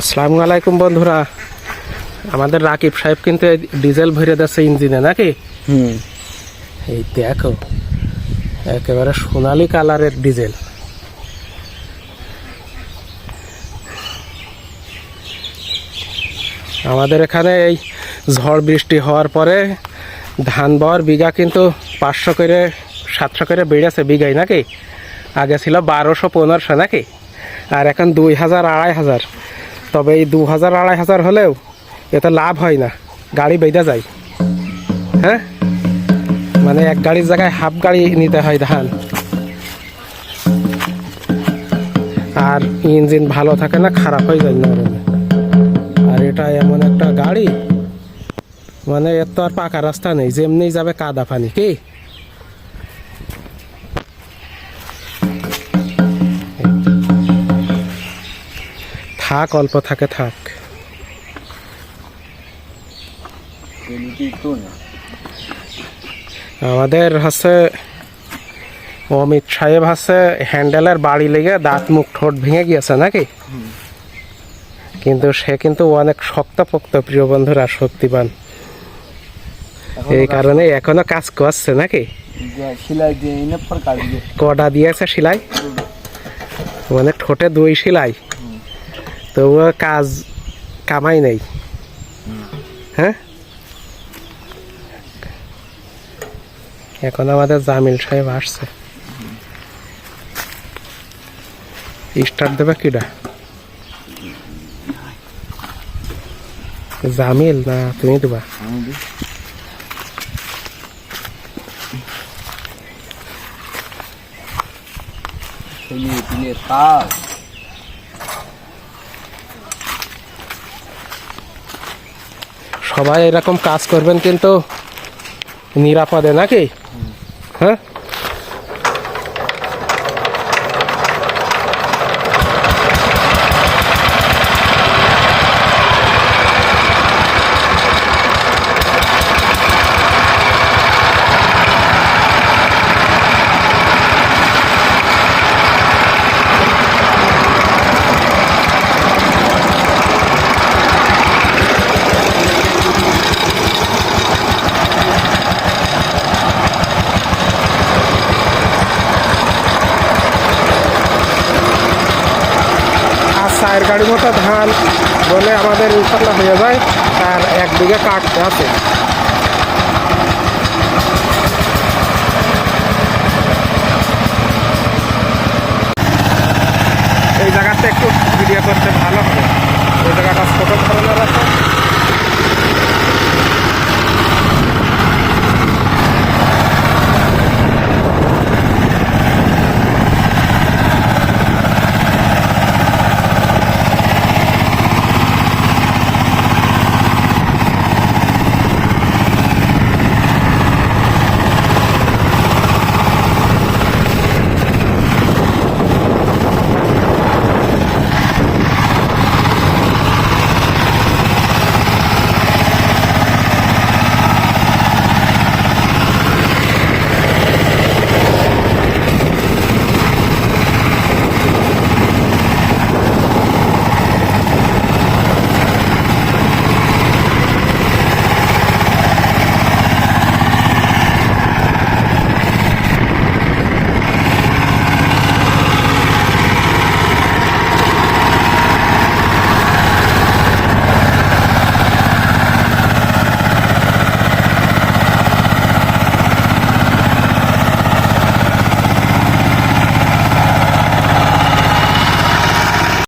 আসসালামু আলাইকুম বন্ধুরা। আমাদের রাকিব সাহেব কিন্তু ডিজেল ভরে দিচ্ছে ইঞ্জিনে নাকি? হুম। এই দেখো একেবারে সোনালি কালারের ডিজেল। আমাদের এখানে এই ঝড় বৃষ্টি হওয়ার পরে ধান বর বিঘা কিন্তু পাঁচশো করে সাতশো করে বেড়েছে বিঘাই নাকি? আগে ছিল বারোশো পনেরোশো নাকি? আর এখন দুই হাজার আড়াই হাজার। তবে এই দু হাজার, আড়াই হাজার হলেও এতে লাভ হয় না। গাড়ি বেঁধে যায়। হ্যাঁ? মানে এক গাড়ির জায়গায় হাফ গাড়ি নিতে হয় ধান। আর ইঞ্জিন ভালো থাকে না, খারাপ হয়ে যায় না। আর এটা এমন একটা গাড়ি মানে এর তো আর পাকা রাস্তা নেই, যেমনি যাবে কাদা পানি, কি? থাক অল্প থাকে থাক। আমাদের হচ্ছে অমিত সাহেব হচ্ছে হ্যান্ডেলের বাড়ি লেগে দাঁত মুখ ঠোঁট ভেঙে গিয়েছে নাকি? কিন্তু সে কিন্তু অনেক শক্ত শক্তপোক্ত প্রিয় বন্ধুরা শক্তিবান। এই কারণে এখনও কাজ করছে নাকি? কটা দিয়েছে সেলাই? মানে ঠোঁটে দুই সেলাই। তবুও কাজ কামাই নেই। হ্যাঁ? এখন আমাদের জামিল সাহেব আসছে। স্টার্ট দেবে কিডা? জামিল না তুমি দেবা? কাজ। সবাই এরকম কাজ করবেন কিন্তু নিরাপদে নাকি? হ্যাঁ? চায়ের গাড়ি মতো ধান বলে আমাদের ইনশাল্লাহ হয়ে যায় আর এক বিঘে কাঠ আছে।